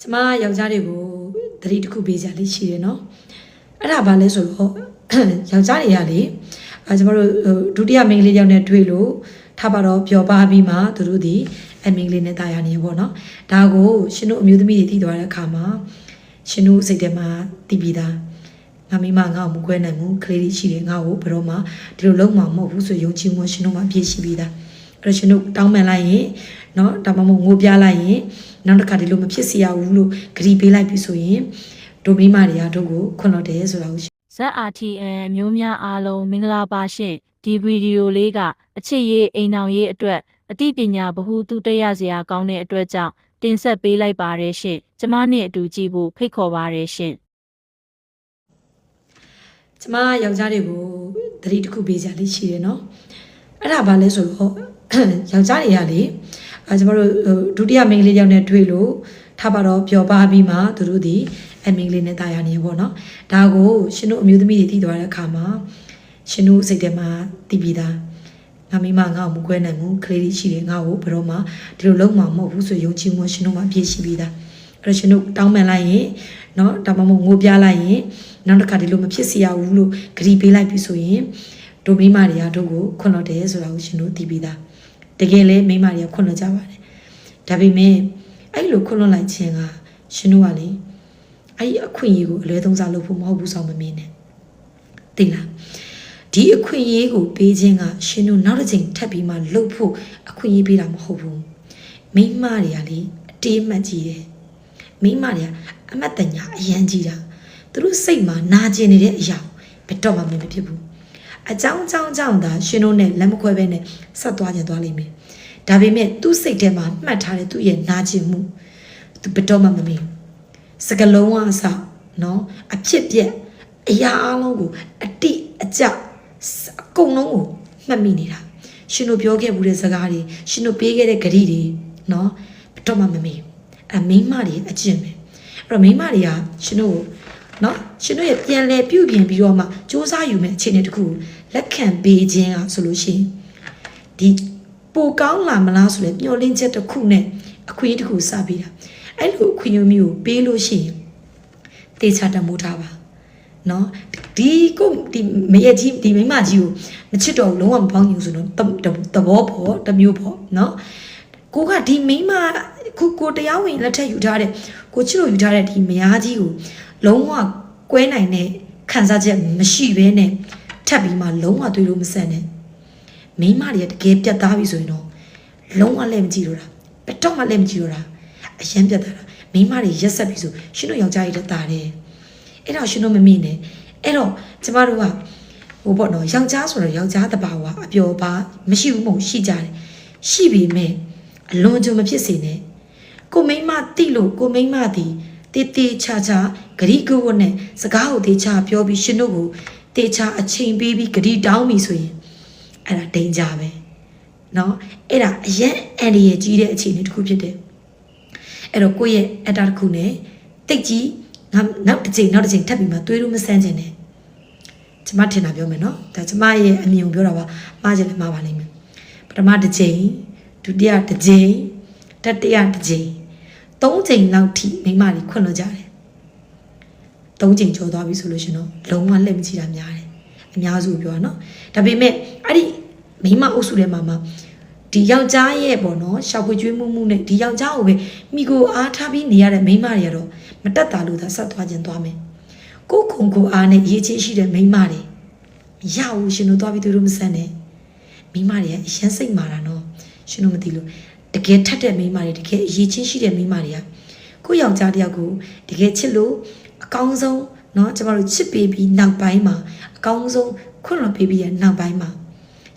ကျမယောက်ျားတွေကိုသတိတစ်ခုပေးကြလေးရှိတယ်နော်အဲ့ဒါဘာလဲဆိုတော့ယောက်ျားတွေကလေအဲကျမတို့ဟိုဒုတိယမိန်းကလေးယောက်နဲ့တွေ့လို့ထားပါတော့ပျော်ပါပြီးမှသူတို့ဒီအမိန်းကလေးနဲ့တာယာနေပေါ့နော်ဒါကိုရှင်တို့အမျိုးသမီးတွေသိသွားတဲ့အခါမှာရှင်တို့စိတ်ထဲမှာတည်ပြီးသားငါမိမငါ့ကိုမခွဲနိုင်ဘူးကလေးလေးရှိတယ်ငါ့ကိုဘယ်တော့မှဒီလိုလုံးမှာမဟုတ်ဘူးဆိုယုံကြည်မှုရှင်တို့မှာအပြည့်ရှိပြီးသားအဲ့ တော့ရှင်တို့တောင်းပန်လိုက်ရင်နော်ဒါမှမဟုတ်ငိုပြလိုက်ရင်နောက်တစ်ခါဒီလိုမဖြစ်စီရဘူးလို့ဂရီပေးလိုက်ပြီဆိုရင်တို့မိမတွေကတို့ကိုခွန်တော်တယ်ဆိုတာကို ZRTN မျိုးများအားလုံးမင်္ဂလာပါရှင်ဒီဗီဒီယိုလေးကအချစ်ရေးအိမ်အောင်ရေးအတွက်အသိပညာဗဟုသုတရစရာကောင်းတဲ့အတွက်ကြောင့်တင်ဆက်ပေးလိုက်ပါရရှင်ကျမနဲ့အတူကြည့်ဖို့ဖိတ်ခေါ်ပါရရှင်ကျမယောက်ျားတွေကိုသတိတစ်ခုပေးကြလေးရှိတယ်နော်အဲ့ဒါဘာလဲဆိုတော့ ယောက်ျားတွေကလေအဲကျမတို့ဟိုဒုတိယမိန်းကလေးယောက်နဲ့တွေ့လို့ထားပါတော့ပျော်ပါပြီးမှသူတို့ဒီအမိန်းကလေးနဲ့တာယာနေပေါ့နော်ဒါကိုရှင်တို့အမျိုးသမီးတွေသိသွားတဲ့အခါမှာရှင်တို့စိတ်ထဲမှာတည်ပြီးသားငါမိမငါ့ကိုမခွဲနိုင်ဘူးကလေးလေးရှိတယ်ငါ့ကိုဘယ်တော့မှဒီလိုလုံးမှာမဟုတ်ဘူးဆိုယုံကြည်မှုရှင်တို့မှာအပြည့်ရှိပြီးသားအဲ့တော့ရှင်တို့တောင်းပန်လိုက်ရင်เนาะဒါမှမဟုတ်ငိုပြလိုက်ရင်နောက်တစ်ခါဒီလိုမဖြစ်စီရဘူးလို့ဂရီပေးလိုက်ပြီဆိုရင်တို့မိမတွေကတို့ကိုခွန်တော်တယ်ဆိုတာကိုရှင်တို့သိပြီးသား တကယ်လဲမိမတွေကခွန်တော်ကြပါတယ်ဒါပေမဲ့အဲ့လိုခွန်တော်လိုက်ခြင်းကရှင်တို့ကလေအဲ့ဒီအခွင့်အရေးကိုအလွဲသုံးစားလုပ်ဖို့မဟုတ်ဘူးဆောင်မမင်းနဲ့သိလားဒီအခွင့်အရေးကိုပေးခြင်းကရှင်တို့နောက်တစ်ချိန်ထပ်ပြီးမှလုပ်ဖို့အခွင့်အရေးပေးတာမဟုတ်ဘူးမိမတွေကလေအတေးမှတ်ကြီးတယ်မိမတွေကအမတ်တညာအရန်ကြီးတာသူတို့စိတ်မှာနာကျင်နေတဲ့အရာဘယ်တော့မှမဖြစ်ဘူး အကြောင်းကြောင်းကြောင်းသာရှင်တို့နဲ့လက်မခွဲဘဲနဲ့ဆက်သွားကြသွားလိမ့်မယ်ဒါပေမဲ့သူ့စိတ်ထဲမှာမှတ်ထားတဲ့သူ့ရဲ့နာကျင်မှုသူဘယ်တော့မှမမင်းစကလုံးဝအစနော်အဖြစ်ပြက်အရာအလုံးကိုအတိအကျအကုန်လုံးကိုမှတ်မိနေတာရှင်တို့ပြောခဲ့မှုတဲ့စကားတွေရှင်တို့ပေးခဲ့တဲ့ဂရီတွေနော်ဘယ်တော့မှမမင်းအမိန်းမတွေအကျင့်ပဲအဲ့တော့မိန်းမတွေကရှင်တို့ကို နော်ရှင်တို့ရဲ့ပြန်လဲပြုတ်ပြင်ပြီးတော့မှစူးစမ်းယူမဲ့အခြေအနေတစ်ခုကိုလက်ခံပေးခြင်းอ่ะဆိုလို့ရှိရင်ဒီပိုကောင်းလာမလားဆိုလဲမျှော်လင့်ချက်တစ်ခုနဲ့အခွင့်အရေးတစ်ခုစပေးတာအဲ့လိုအခွင့်အရေးမျိုးကိုပေးလို့ရှိရင်တေချာတမိုးထားပါနော်ဒီကိုဒီမရကြီးဒီမိမကြီးကိုမချစ်တော့ဘူးလုံးဝမပေါင်းယူဆိုတော့တတဘောပေါ့တစ်မျိုးပေါ့နော် ကိုကဒီမိမခုကိုတရားဝင်လက်ထက်ယူထားတဲ့ကိုချစ်လို့ယူထားတဲ့ဒီမယားကြီးကိုလုံးဝကွဲနိုင်တဲ့ခံစားချက်မရှိဘဲနဲ့ထပ်ပြီးမှလုံးဝတွေ့လို့မဆက်နဲ့မိမတွေကတကယ်ပြတ်သားပြီဆိုရင်တော့လုံးဝလည်းမကြည့်တော့တာဘယ်တော့မှလည်းမကြည့်တော့တာအရင်ပြတ်သားတာမိမတွေရက်ဆက်ပြီဆိုရှင်တို့ယောက်ျားကြီးလက်တာတယ်အဲ့တော့ရှင်တို့မမိနဲ့အဲ့တော့ကျမတို့ကဟိုပေါ့နော်ယောက်ျားဆိုတော့ယောက်ျားတဘာဝအပျော်ပါမရှိဘူးမဟုတ်ရှိကြတယ်ရှိပေမဲ့ အလွန်ကြုံမဖြစ်စေနဲ့ကိုမိမတိလို့ကိုမိမတီတေးတေးချာချာဂရိကဝတ်နဲ့စကားကိုတေးချာပြောပြီးရှင်တို့ကိုတေးချာအချိန်ပေးပြီးဂရိတောင်းပြီဆိုရင်အဲ့ဒါဒိန်ကြပဲเนาะအဲ့ဒါအရင်အန်ဒီရဲ့ကြီးတဲ့အခြေအနေတစ်ခုဖြစ်တယ်အဲ့တော့ကိုယ့်ရဲ့အတ္တတစ်ခုနဲ့တိတ်ကြီးငါနောက်တစ်ချိန်နောက်တစ်ချိန်ထပ်ပြီးမှသွေးလို့မဆန်းခြင်းနဲ့ကျမထင်တာပြောမယ်เนาะဒါကျမရဲ့အမြင်ကိုပြောတာပါမှားခြင်းလည်းမှားပါလိမ့်မယ်ပထမတစ်ချိန် ဒုတိယတစ်ကြိမ်တတိယတစ်ကြိမ်သုံးကြိမ်လောက်ထိမိမတွေခွင့်လွှတ်ကြတယ်သုံးကြိမ်ကျော်သွားပြီဆိုလို့ရှင်တော့လုံးဝလက်မကြည့်တာများတယ်အများစုပြောတာနော်ဒါပေမဲ့အဲ့ဒီမိမအုပ်စုထဲမှာမှာဒီယောက်ျားရဲ့ပေါ့နော်ရှောက်ခွေကျွေးမှုမှုနဲ့ဒီယောက်ျားကိုပဲမိကိုအားထားပြီးနေရတဲ့မိန်းမတွေကတော့မတက်တာလို့သာဆက်သွားခြင်းသွားမယ်ကိုခုံကိုအားနဲ့ရေးချင်းရှိတဲ့မိန်းမတွေမရဘူးရှင်တို့သွားပြီးသူတို့မဆန်နဲ့မိန်းမတွေကအရန်စိတ်မာတာနော် ရှင်တို့မသိလို့တကယ်ထက်တဲ့မိန်းမတွေတကယ်အရေးချင်းရှိတဲ့မိန်းမတွေကကိုယ့်ယောက်ျားတစ်ယောက်ကိုတကယ်ချစ်လို့အကောင်းဆုံးเนาะကျမတို့ချစ်ပေးပြီးနောက်ပိုင်းမှာအကောင်းဆုံးခွင့်လွှတ်ပေးပြီးရဲ့နောက်ပိုင်းမှာ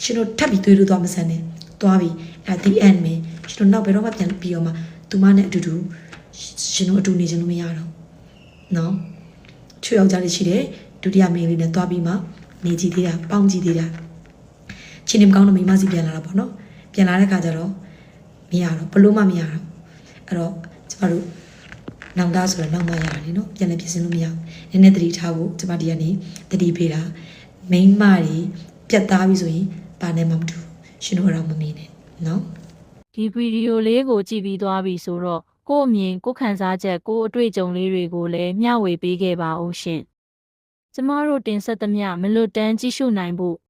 ရှင်တို့ထပ်ပြီးသွေးလို့သွားမဆန်နဲ့သွားပြီးအဲ့ the end မှာရှင်တို့နောက်ဘယ်တော့မှပြန်ပြီးတော့မှသူမနဲ့အတူတူရှင်တို့အတူနေခြင်းလို့မရတော့เนาะချွေယောက်ျားလေးရှိတယ်ဒုတိယမိန်းလေးနဲ့သွားပြီးမှနေကြည့်သေးတာပေါင်းကြည့်သေးတာချင်းနေမကောင်းတော့မိန်းမစီပြန်လာတာပေါ့နော် ပြန်လာတဲ့ခါကျတော့မရတော့ဘလို့မှမရတော့အဲ့တော့ကျမတို့နောင်တဆိုတော့နောက်မှရတယ်နော်ပြန်လည်းပြင်ဆင်လို့မရဘူးနည်းနည်းတတိထားဖို့ကျမဒီကနေတတိပေးတာမိန်းမတွေပြတ်သားပြီဆိုရင်ဘာနဲ့မှမတူဘူးရှင်တို့ကတော့မမင်းနဲ့နော်ဒီဗီဒီယိုလေးကိုကြည့်ပြီးသွားပြီဆိုတော့ကို့အမြင်ကိုယ်ခံစားချက်ကိုယ်အတွေ့အကြုံလေးတွေကိုလည်းမျှဝေပေးခဲ့ပါဦးရှင်။ကျမတို့တင်ဆက်သမျှမလွတ်တမ်းကြည့်ရှုနိုင်ဖို့